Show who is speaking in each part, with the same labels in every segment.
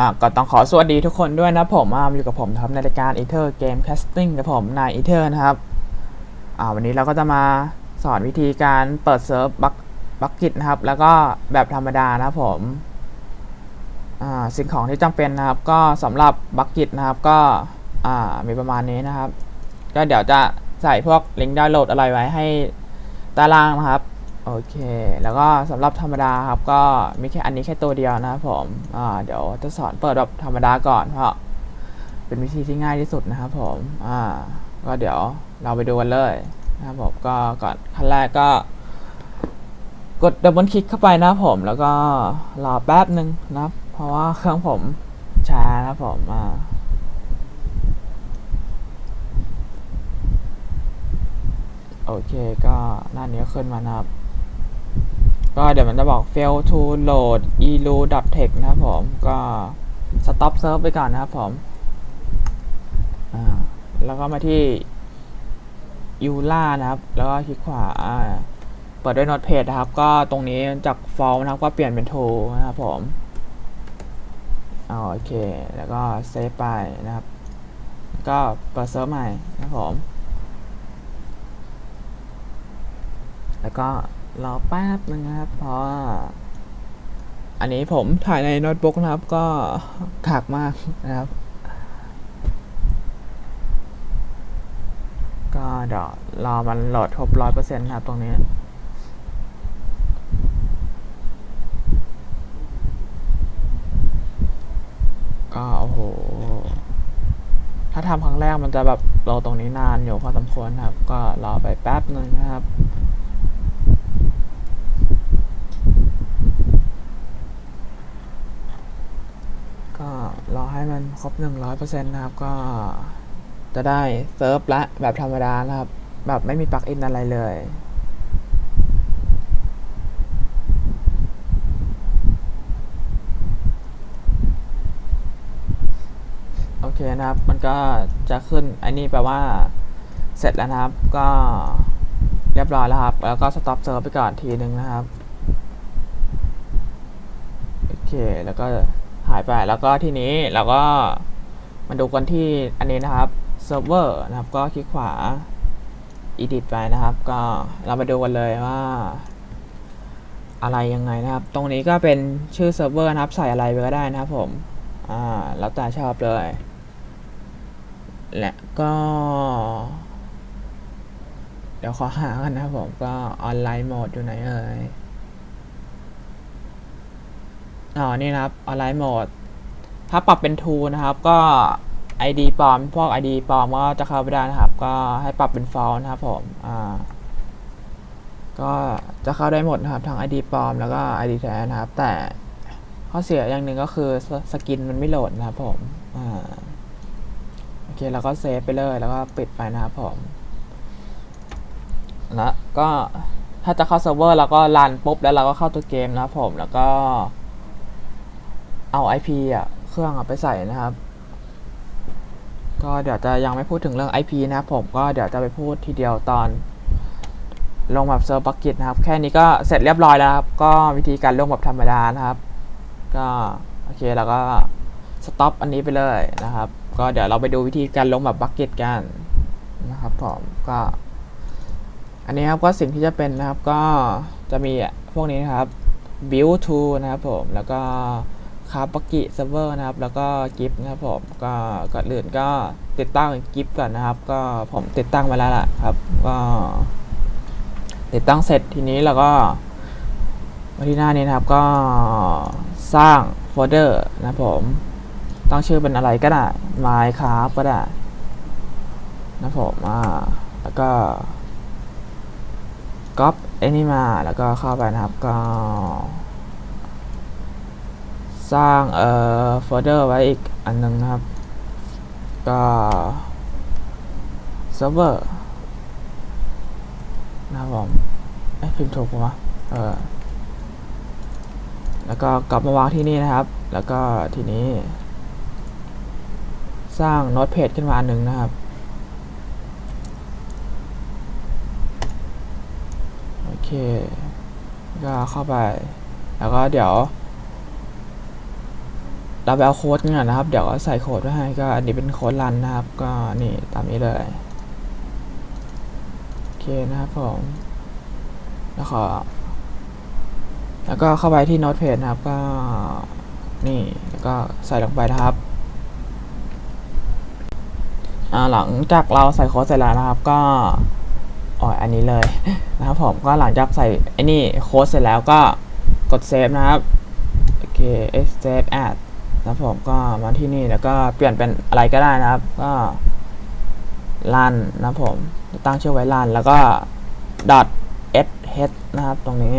Speaker 1: อ่าก็ต้องขอสวัสดีทุกคนด้วยนะผมอ่าอยู่กับผมนะครับในรายการ e t h e r Game Casting กับผมนาย e t h e r นะครับอ่าวันนี้เราก็จะมาสอนวิธีการเปิดเซิร์ฟบักบักกิตนะครับ แล้วก็แบบธรรมดานะผมอ่าสิ่งของที่จำเป็นนะครับ ก็สำหรับบักกิตนะครับ ก็อ่ามีประมาณนี้นะครับ ก็เดี๋ยวจะใส่พวกลิงก์ดาวน์โหลดอะไรไว้ให้ต้ล่างนะครับ โอเค แล้วก็สำหรับธรรมดาครับก็มีแค่อันนี้แค่ตัวเดียวนะครับผมอ่าเดี๋ยวจะสอนเปิดแบบธรรมดาก่อนเพราะเป็นวิธีที่ง่ายที่สุดนะครับผมอ่าก็เดี๋ยวเราไปดูกันเลยนะครับผมก็ก่อนขั้นแรกก็ กดดับเบิลคลิกเข้าไปนะครับผม แล้วก็รอแป๊บหนึ่งนะครับ เพราะว่าเครื่องผมช้านะครับผมอ่าโอเคก็หน้านี้ขึ้นมานะครับ ก็เดี๋ยวมันจะบอก fail to load elu text นะครับผมก็ stop serve ไปก่อนนะครับผมแล้วก็มาที่ u l a นะครับ แล้วก็คลิกขวาเปิดด้วย notepad นะครับ ก็ตรงนี้จาก fall นะครับ ก็เปลี่ยนเป็น to นะครับผมอโอเค แล้วก็ save ไปนะครับ ก็เปิดเซิร์ฟใหม่นะครับผม แล้วก็ รอแป๊บนึงนะครับ เพราะว่าอันนี้ผมถ่ายในโน้ตบุ๊กนะครับ ก็ขากมากนะครับ ก็เดี๋ยวรอมันโหลดครบร้อยเปอร์เซ็นต์ครับตรงนี้ก็โอ้โห ถ้าทำครั้งแรกมันจะแบบรอตรงนี้นานอยู่พอสมควรครับ ก็รอไปแป๊บหนึ่งนะครับ ก็รอ ให้มันครบหนึ่งร้อยเปอร์เซ็นต์นะครับ ก็จะได้เซิร์ฟละแบบธรรมดานะครับ แบบไม่มีปลั๊กอินอะไรเลยโอเคนะครับ มันก็จะขึ้นอันนี้แปลว่าเสร็จแล้วนะครับ ก็เรียบร้อยแล้วครับ แล้วก็สต็อปเซิร์ฟไปก่อนทีหนึ่งนะครับ โอเค แล้วก็ หายไป แล้วก็ทีนี้เราก็มาดูกันที่อันนี้นะครับเซิร์ฟเวอร์นะครับ ก็คลิกขวา edit ไปนะครับ ก็เรามาดูกันเลยว่า อะไรยังไงนะครับ ตรงนี้ก็เป็นชื่อเซิร์ฟเวอร์นะครับใส่อะไรไปก็ได้นะครับผมอ่าแล้วแต่ชอบเลยและก็ เดี๋ยวขอหากันนะครับผมก็ออนไลน์โหมดอยู่ไหนเอ่ย อ๋อนี่นะครับออนไลน์โหมด ถ้าปรับเป็น t o นะครับ ก็ ID ปลอม พวก ID ปลอมก็จะเข้าไม่ได้นะครับ ก็ให้ปรับเป็น false นะครับผมอ่าก็จะเข้าได้หมดนะครับทั้ง ID ปลอมแล้วก็ ID แท้นะครับ แต่ข้อเสียอย่างหนึ่งก็คือสสกินมันไม่โหลดนะครับผมอ่าโอเคแล้วก็เซฟไปเลยแล้วก็ปิดไปนะครับผมแล้วก็ถ้าจะเข้าเซิร์ฟเวอร์เราก็รันปุ๊บแล้วเราก็เข้าตัวเกมนะครับผมแล้วก็ เอา IP อะเครื่องอะไปใส่นะครับ ก็เดี๋ยวจะยังไม่พูดถึงเรื่อง IP นะครับผมก็เดี๋ยวจะไปพูดทีเดียวตอน ลงแบบเซิร์ฟบักกิตนะครับ แค่นี้ก็เสร็จเรียบร้อยแล้วครับ ก็วิธีการลงแบบธรรมดานะครับ ก็โอเคแล้วก็สต็อปอันนี้ไปเลยนะครับ ก็เดี๋ยวเราไปดูวิธีการลงแบบบักเก็ตกันนะครับผมก็ อันนี้ครับก็สิ่งที่จะเป็นนะครับก็จะมีพวกนี้นะครับ build to นะครับผมแล้วก็ คาบักกิเซิร์ฟเวอร์นะครับ แล้วก็กิฟนะครับผมก็ก่อนอื่นก็ติดตั้งกิฟก่อนนะครับ ก็ผมติดตั้งมาแล้วล่ะครับ ก็ติดตั้งเสร็จทีนี้เราก็มาที่หน้านี้นะครับก็สร้างโฟลเดอร์นะผมตั้งชื่อเป็นอะไรก็ได้ Minecraft ก็ได้นะผมอ่าแล้วก็ก๊อปไอ้นี่มาแล้วก็เข้าไปนะครับก็ สร้างเอ่อโฟลเดอร์ไว้อีกอันหนึงนะครับ ก็เซิร์ฟเวอร์นะครับผมเอ้ยพิมพ์ถูกปะวะเออแล้วก็กลับมาวางที่นี่นะครับ แล้วก็ทีนี้ สร้างโน้ตเพจขึ้นมาอันหนึ่งนะครับโอเค ก็เข้าไป แล้วก็เดี๋ยว เราไปเอาโค้ดกันก่อนะครับ เดี๋ยวใส่โค้ดไว้ให้ก็อันนี้เป็นโค้ดรันนะครับ ก็นี่ตามนี้เลย โอเคนะครับผม แล้วขอ แล้วก็เข้าไปที่โน้ตเพจนะครับ ก็นี่แล้วก็ใส่ลงไปนะครับหลังจากเราใส่โค้ดเสร็จแล้วนะครับ ก็อ๋ออันนี้เลยนะครับผมก็หลังจากใส่ไอ้นี่โค้ดเสร็จแล้วก็กดเซฟนะครับ โอเค save as นะ ครับผมก็มาที่นี่แล้วก็เปลี่ยนเป็นอะไรก็ได้นะครับ ก็รันนะผม ตั้งชื่อไว้รันแล้วก็ dot sh นะครับตรงนี้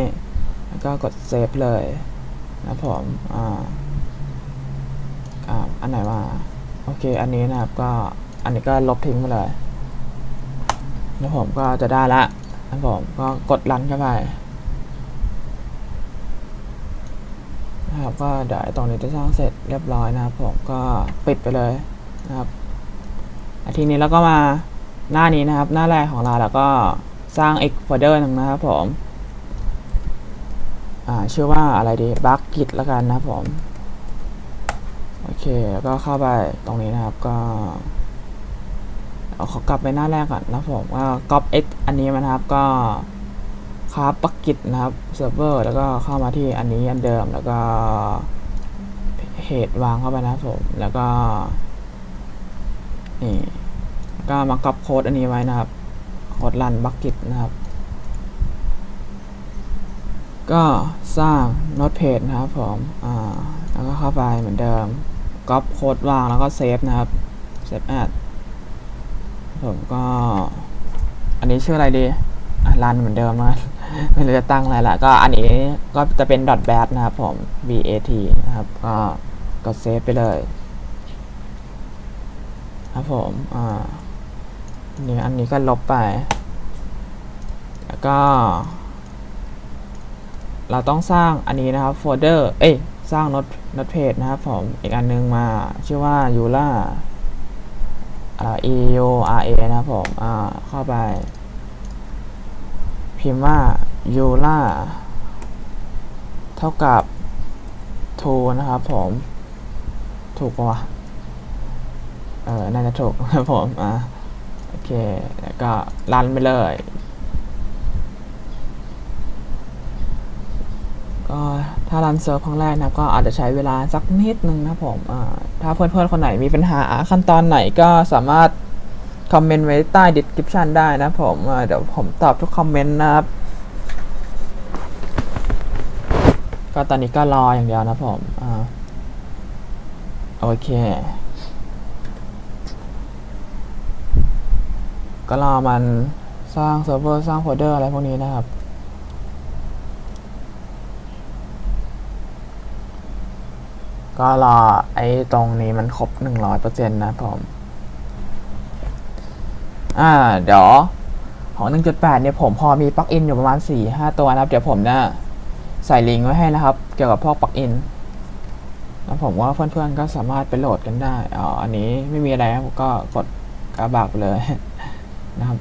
Speaker 1: แล้วก็กดเซฟเลยนะผมอ่าอ่าอันไหนมาโอเค อันนี้นะครับ ก็อันนี้ก็ลบทิ้งไปเลยแล้วผมก็จะได้ละนะครับผมก็กดรันเข้าไป นะครับก็เดี๋ยวตรงนี้จะสร้างเสร็จเรียบร้อยนะครับ ผมก็ปิดไปเลยนะครับทีนี้เราก็มาหน้านี้นะครับ หน้าแรกของเราแล้วก็สร้างอีกโฟลเดอร์หนึ่งนะครับผมชื่อว่าอะไรดีบักกิตแล้วกันนะครับผมโอเคแล้วก็เข้าไปตรงนี้นะครับก็เอาขอกลับไปหน้าแรกก่อนนะครับผมก็ก๊อปเอ็กอันนี้มานะครับก็ ครับปักกิจนะครับเซิร์ฟเวอร์แล้วก็เข้ามาที่อันนี้อันเดิมแล้วก็เหตุวางเข้าไปนะผมแล้วก็นี่ก็มาก๊อปโค้ดอันนี้ไว้นะครับโค้ดรันบักกิจนะครับ ก็สร้างโน้ตเพจนะครับผมอ่าแล้วก็เข้าไปเหมือนเดิมก๊อปโค้ดวางแล้วก็เซฟนะครับเซฟแอดผมก็ อันนี้ชื่ออะไรดีรันเหมือนเดิมนะ ไม่รู้จะตั้งอะไรละก็อันนี้ก็จะเป็น dot bat นะครับผม bat นะครับ ก็กดเซฟไปเลย ครับผมอ่านี่อันนี้ก็ลบไป แล้วก็ เราต้องสร้างอันนี้นะครับโฟลเดอร์เอ้ยสร้าง not not page นะครับผม อีกอันนึงมาชื่อว่า yula อ่า e u r a นะครับผม อ่า เข้าไป พิมพ์ว่ายูล่าเท่ากับ2นะครับผม ถูกปะวะ เออ น่าจะถูกนะครับผม อะโอเค แล้วก็รันไปเลย ก็ถ้ารันเซิร์ฟครั้งแรกนะก็อาจจะใช้เวลาสักนิดนึงนะครับผม อ่า ถ้าเพื่อนๆคนไหนมีปัญหาขั้นตอนไหนก็สามารถ คอมเมนต์ไว้ใต้ description ได้นะผมเดี๋ยวผมตอบทุกคอมเมนต์นะครับ ก็ตอนนี้ก็รออย่างเดียวนะผมอโอเค ก็รอมันสร้างเซิร์ฟเวอร์สร้างโฟลเดอร์อะไรพวกนี้นะครับก็รอไอ้ตรงนี้มันครบ 100%นะครับผม อ่า เดี๋ยวของ 1.8 เนี่ยผมพอมีปลั๊กอินอยู่ประมาณ 4-5 ตัวนะครับ เดี๋ยวผมจะใส่ลิงก์ไว้ให้นะครับ เกี่ยวกับพวกปลั๊กอินแล้วผมว่าเพื่อนๆก็สามารถไปโหลดกันได้อ๋ออันนี้ไม่มีอะไรครับก็กดกระบากเลยนะครับ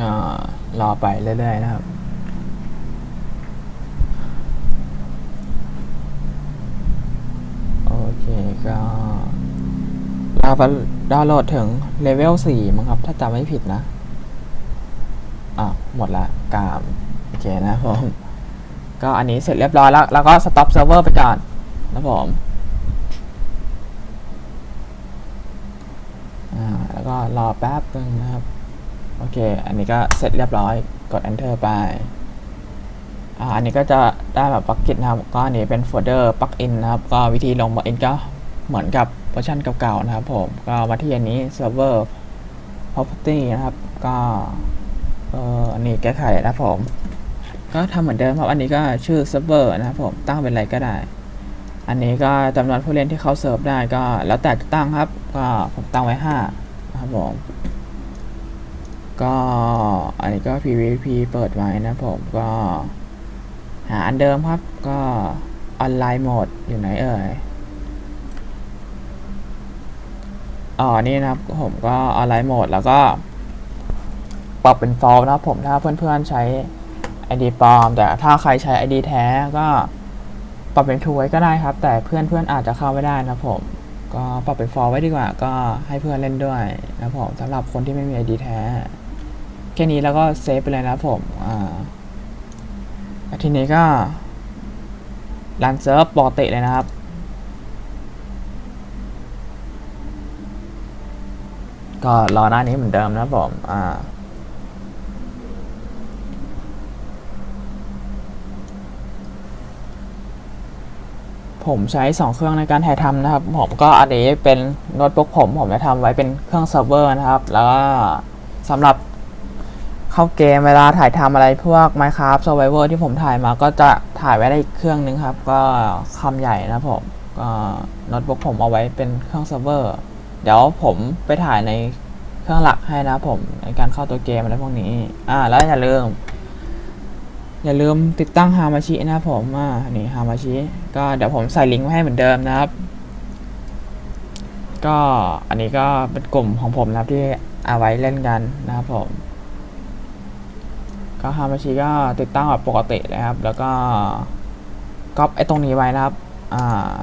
Speaker 1: อ่ารอไปเรื่อยๆนะครับ โอ เคก็เราไปดาวน์โหลดถึงเลเวล4มั้งครับ ถ้าจำไม่ผิดนะ อะ หมดละกาม โอเคนะผม ก็อันนี้เสร็จเรียบร้อยแล้ว แล้วก็สต็อปเซิร์ฟเวอร์ไปก่อนนะผมแล้วก็รอแป๊บนึงนะครับ โอเค อันนี้ก็เสร็จเรียบร้อยกด enter ไปอ่าอันนี้ก็จะได้แบบปักกิจนะครับ ก็อันนี้เป็นโฟลเดอร์ปักอินนะครับ ก็วิธีลงปักอินก็ เหมือนกับเวอร์ชันเก่าๆนะครับผม ก็มาที่อันนี้ server property นะครับ ก็เอออันนี้แก้ไขนะผม ก็ทำเหมือนเดิมครับ อันนี้ก็ชื่อ server นะครับผม ตั้งเป็นอะไรก็ได้ อันนี้ก็จำนวนผู้เล่นที่เขาเซิร์ฟได้ก็แล้วแต่จะตั้งครับ ก็ผมตั้งไว้5นะครับผม ก็อันนี้ก็ PVP เปิดไว้นะผม ก็หาอันเดิมครับ ก็ออนไลน์โหมดอยู่ไหนเอ่ย อ๋อนี่นะครับผมก็ออนไลน์โหมดแล้วก็ปรับเป็น false นะครับผมถ้าเพื่อนๆใช้ ID ปลอม แต่ถ้าใครใช้ ID แท้ก็ปรับเป็น true ไว้ก็ได้ครับ แต่เพื่อนๆอาจจะเข้าไม่ได้นะผม ก็ปรับเป็น false ไว้ดีกว่า ก็ให้เพื่อนเล่นด้วยนะผมสำหรับคนที่ไม่มี ID แท้ แค่นี้แล้วก็เซฟไปเลยนะผมอ่าทีนี้ก็รันเซิร์ฟปกติเลยนะครับ ก็รอหน้านี้เหมือนเดิมนะผมอ่าผมใช้ 2 เครื่องในการถ่ายทำนะครับ ผมก็อันนี้เป็นโน้ตบุ๊กผมผมจะทำไว้เป็นเครื่องเซิร์ฟเวอร์นะครับ แล้วก็สำหรับเข้าเกมเวลาถ่ายทำอะไรพวก Minecraft Survivor ที่ผมถ่ายมาก็จะถ่ายไว้ได้อีกเครื่องนึงครับ ก็คำใหญ่นะผมก็โน้ตบุ๊กผมเอาไว้เป็นเครื่องเซิร์ฟเวอร์ เดี๋ยวผมไปถ่ายในเครื่องหลักให้นะผมในการเข้าตัวเกมอะไรพวกนี้ อ่า แล้วอย่าลืม อย่าลืมติดตั้งฮามาชินะผมอ่านี่ฮามาชิก็เดี๋ยวผมใส่ลิงก์ไว้ให้เหมือนเดิมนะครับ ก็อันนี้ก็เป็นกลุ่มของผมนะครับที่เอาไว้เล่นกันนะครับผม ก็ฮามาชิก็ติดตั้งแบบปกติเลยครับ แล้วก็ก๊อปไอ้ตรงนี้ไว้นะครับ อ่า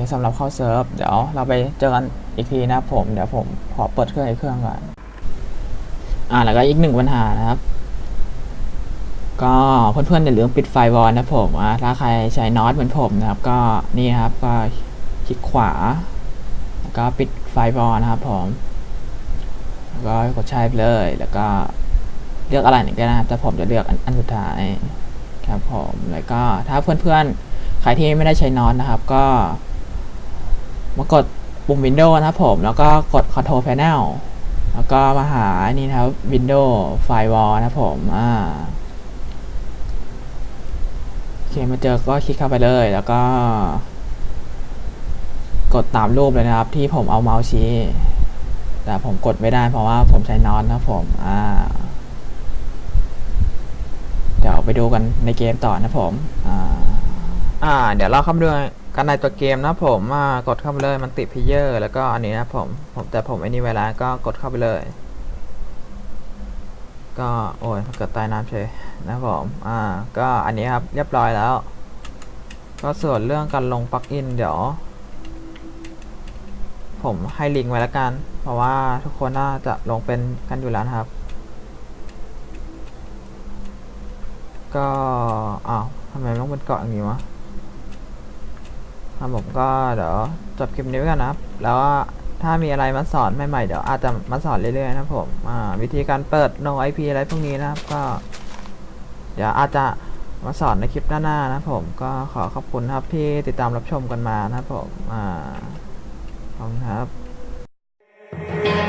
Speaker 1: คสำหรับเข้าเซิร์ฟเดี๋ยวเราไปเจอกันอีกทีนะครับผม เดี๋ยวผมขอเปิดเครื่องอีกเครื่องก่อนอ่าแล้วก็อีกหนึ่งปัญหานะครับ ก็เพื่อนๆอย่าลืมปิดไฟวอลนะผมอะถ้าใครใช้น็อตเหมือนผมนะครับ ก็นี่ครับก็คลิกขวา แล้วก็ปิดไฟวอลนะครับผมแล้วก็กดใช้ไปเลย แล้วก็เลือกอะไรหนึ่งก็ได้นะครับแต่ผมจะเลือกอันอันสุดท้ายครับผมแล้วก็ถ้าเพื่อนๆใครที่ไม่ได้ใช้น็อตนะครับ ก็ มากดปุ่ม Windows นะครับผม แล้วก็กด Control Panel แล้วก็มาหานี่นะครับ Windows Firewall นะครับผม อ่า โอเค มาเจอก็คลิกเข้าไปเลย แล้วก็ กดตามรูปเลยนะครับ ที่ผมเอาเมาส์ชี้ แต่ผมกดไม่ได้เพราะว่าผมใช้นอนนะผม อ่า เดี๋ยวไปดูกันในเกมต่อนะผม อ่า อ่า เดี๋ยวเราเข้ามาดู กันในตัวเกมนะผมกดเข้าไปเลยมันติดพิเยอร์แล้วก็อันนี้นะผมผมแต่ผมไอ้นี่เวลาก็กดเข้าไปเลย ก็โอ้ยเกิดใต้น้ำเฉยนะผมอ่าก็อันนี้ครับเรียบร้อยแล้ว ก็ส่วนเรื่องการลงปลั๊กอินเดี๋ยว ผมให้ลิงก์ไว้แล้วกัน เพราะว่าทุกคนน่าจะลงเป็นกันอยู่แล้วครับ ก็อ้าวทำไมต้องเป็นเกาะอย่างนี้วะ ครับผมก็เดี๋ยวจบคลิปนี้ไว้กันนะครับ แล้วถ้ามีอะไรมาสอนใหม่ๆ เดี๋ยวอาจจะมาสอนเรื่อยๆนะผมวิธีการเปิด no IP อะไรพวกนี้นะครับก็ เดี๋ยวอาจจะมาสอนในคลิปหน้าๆนะผมก็ขอขอบคุณครับที่ติดตามรับชมกันมานะผมขอบคุณครับ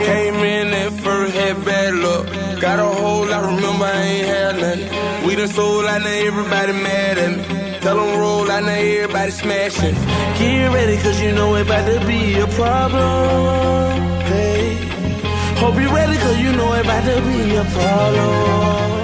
Speaker 2: Came in at first, had bad luck. Got a hold, I remember I ain't had nothing. We done sold, I know everybody mad at me. Tell 'em roll, I know everybody smashing. Get ready, cause you know it about to be a problem. Hey, hope you ready, cause you know it about to be a problem.